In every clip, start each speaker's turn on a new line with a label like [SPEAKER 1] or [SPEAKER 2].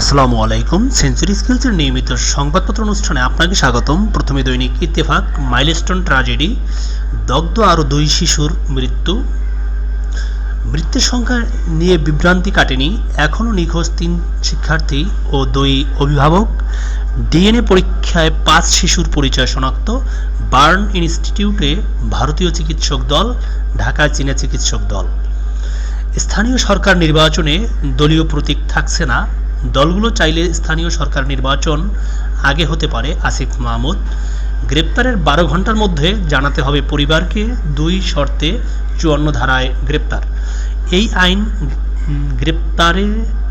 [SPEAKER 1] আসসালামু আলাইকুম। সেঞ্চুরি স্কিলসের নিয়মিত সংবাদপত্র অনুষ্ঠানে আপনাকে স্বাগতম। প্রথমে দৈনিক ইত্তেফাক মাইলস্টোন ট্র্যাজেডি দগ্ধ আরও দুই শিশুর মৃত্যু। মৃত্যুর সংখ্যা নিয়ে বিভ্রান্তি কাটেনি। এখনও নিখোঁজ তিন শিক্ষার্থী ও দুই অভিভাবক। ডিএনএ পরীক্ষায় পাঁচ শিশুর পরিচয় শনাক্ত। বার্ন ইনস্টিটিউটে ভারতীয় চিকিৎসক দল, ঢাকায় চীনা চিকিৎসক দল। স্থানীয় সরকার নির্বাচনে দলীয় প্রতীক থাকছে না। দলগুলো চাইলে স্থানীয় সরকার নির্বাচন আগে হতে পারে, আসিফ মাহমুদ। গ্রেপ্তারের বারো ঘণ্টার মধ্যে জানাতে হবে পরিবারকে দুই শর্তে চুয়ান্ন ধারায় গ্রেপ্তার। এই আইন গ্রেপ্তারে,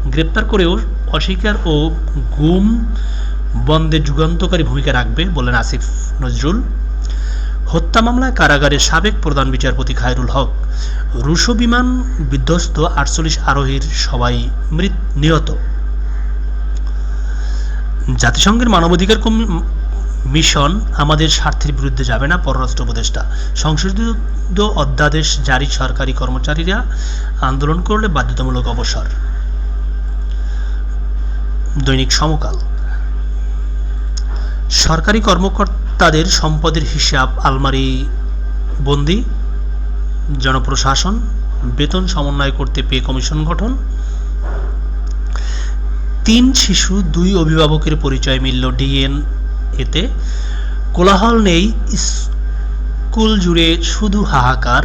[SPEAKER 1] গ্রেপ্তার করেও অস্বীকার ও গুম বন্ধে যুগান্তকারী ভূমিকা রাখবে বলেন আসিফ নজরুল। হত্যা মামলায় কারাগারে সাবেক প্রধান বিচারপতি খায়রুল হক। রুশো বিমান বিধ্বস্ত আটচল্লিশ আরোহীর সবাই মৃত, নিহত। জাতিসংঘের মানবাধিকার মিশন আমাদের স্বার্থের বিরুদ্ধে যাবে না, পররাষ্ট্র উপদেষ্টা। সংশোধিত অধ্যাদেশ জারি, সরকারি কর্মচারীরা আন্দোলন করলে বাধ্যতামূলক অবসর। দৈনিক সমকাল। সরকারি কর্মকর্তাদের সম্পদের হিসাব, আলমারি, বন্দি, জনপ্রশাসন, বেতন সমন্বয় করতে পে কমিশন গঠন তিন শিশু, দুই অভিভাবকের পরিচয় মিলল ডিএন এতে। কোলাহল নেই, স্কুল জুড়ে শুধু হাহাকার।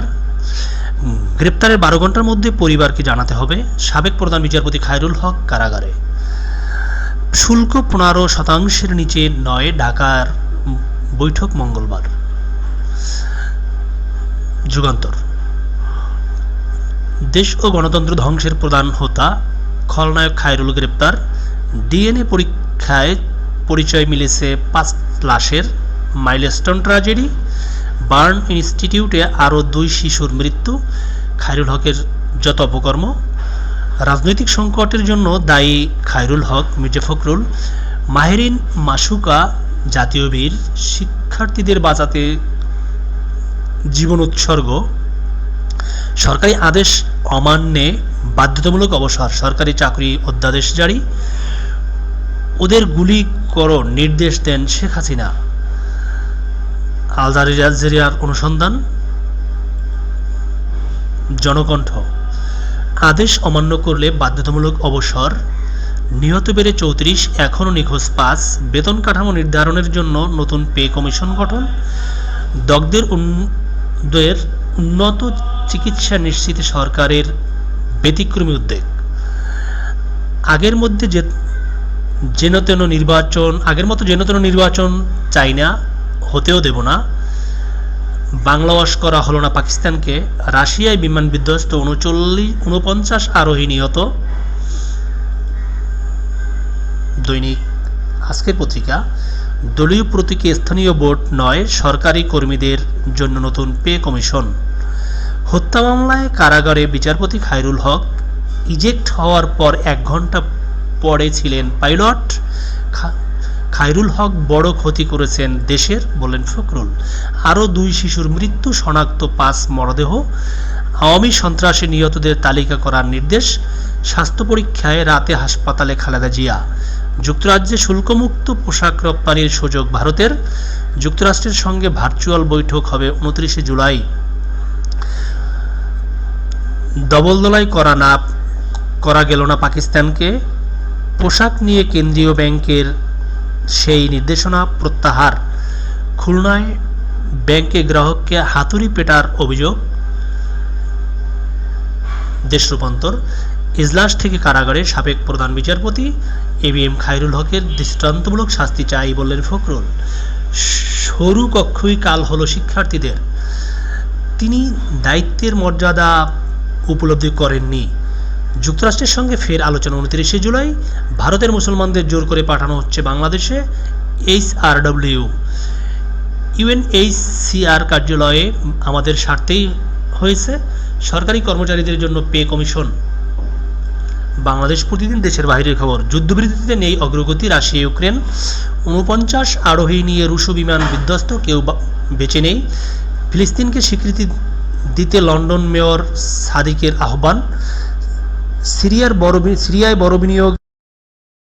[SPEAKER 1] গ্রেপ্তারের বারো ঘণ্টার মধ্যে পরিবারকে জানাতে হবে। সাবেক প্রধান বিচারপতি খায়রুল হক কারাগারে। শুল্ক পনেরো শতাংশের নিচে নয়, ঢাকার বৈঠক মঙ্গলবার। যুগান্তর। দেশ ও গণতন্ত্র ধ্বংসের প্রধান হোতা খলনায়ক খায়রুল গ্রেপ্তার। ডিএনএ পরীক্ষায় পরিচয় মিলেছে পাঁচ লাশের মাইলস্টোন ট্র্যাজেডি বার্ন ইনস্টিটিউটে আরও দুই শিশুর মৃত্যু, খায়রুল হকের যত অপকর্ম। রাজনৈতিক সংকটের জন্য দায়ী খায়রুল হক, মির্জা ফখরুল, মাহেরিন মাসুকা জাতীয় বীর শিক্ষার্থীদের বাঁচাতে জীবন উৎসর্গ। সরকারি আদেশ অমান্যে বাধ্যতামূলক অবসর, সরকারি চাকরি অধ্যাদেশ জারি। ওদের গুলি করো, নির্দেশ দেন শেখ হাসিনা। আলজারিয়ার অনুসন্ধান, জনকণ্ঠ। আদেশ অমান্য করলে বাধ্যতামূলক অবসর, নিহত বেড়ে চৌত্রিশ, এখনও নিখোঁজ পাঁচ, বেতন কাঠামো নির্ধারণের জন্য নতুন পে কমিশন গঠন। দগ্ধের উন্নদের উন্নত চিকিৎসা নিশ্চিতে সরকারের ব্যতিক্রমী উদ্যোগ। আগের মধ্যে যে যেন তেন নির্বাচন, আগের মতো যেন তেন নির্বাচন চাই না, হতেও দেব না। বাংলা ওয়াশ করা হলো না পাকিস্তানকে। রাশিয়ায় বিমান বিধ্বস্ত উনচল্লিশ উনপঞ্চাশ আরোহী নিহত। দৈনিক আজকের পত্রিকা, দলীয় প্রতীকে স্থানীয় বোর্ড নয়, সরকারি কর্মীদের জন্য নতুন পে কমিশন। হত্যা মামলায় কারাগারে বিচারপতি খায়রুল হক ইজেক্ট হওয়ার পর এক ঘণ্টা পরে ছিলেন পাইলট। খায়রুল হক বড় ক্ষতি করেছেন দেশের, বলেন ফখরুল। আরও দুই শিশুর মৃত্যু, শনাক্ত পাঁচ মরদেহ। আওয়ামী সন্ত্রাসে নিহতদের তালিকা করার নির্দেশ। স্বাস্থ্য পরীক্ষায় রাতে হাসপাতালে খালেদা জিয়া। যুক্তরাজ্যে শুল্কমুক্ত পোশাক রপ্তানির সুযোগ ভারতের। যুক্তরাষ্ট্রের সঙ্গে ভার্চুয়াল বৈঠক হবে উনত্রিশে জুলাই। দবলদলাই করা না, করা গেল না পাকিস্তানকে। পোশাক নিয়ে কেন্দ্রীয় ব্যাংকের সেই নির্দেশনা প্রত্যাহার। খুলনায় ব্যাংকে গ্রাহককে হাতুড়ি পেটার অভিযোগ। দেশ রূপান্তর। ইজলাস থেকে কারাগারে সাবেক প্রধান বিচারপতি এ বি এম খায়রুল হকের দৃষ্টান্তমূলক শাস্তি চাই বললেন ফখরুল। সরু কক্ষই কাল হলো শিক্ষার্থীদের। তিনি দায়িত্বের মর্যাদা উপলব্ধি করেননি। যুক্তরাষ্ট্রের সঙ্গে ফের আলোচনা উনত্রিশে জুলাই, ভারতের মুসলমানদের জোর করে পাঠানো হচ্ছে বাংলাদেশে এইচ আর ডব্লিউ। ইউএনএইচসিআর কার্যালয়ে আমাদের স্বার্থেই হয়েছে সরকারি কর্মচারীদের জন্য পে কমিশন। বাংলাদেশ প্রতিদিন দেশের বাইরের খবর। যুদ্ধবিরতিতে নেই অগ্রগতি, রাশিয়া, ইউক্রেন। উনপঞ্চাশ আরোহী নিয়ে রুশো বিমান বিধ্বস্ত, কেউ বেঁচে নেই। ফিলিস্তিনকে স্বীকৃতি দিতে লন্ডন মেয়র সাদিকের আহ্বান। সিরিয়ার বড় সিরিয়ায় বড় বিনিয়োগ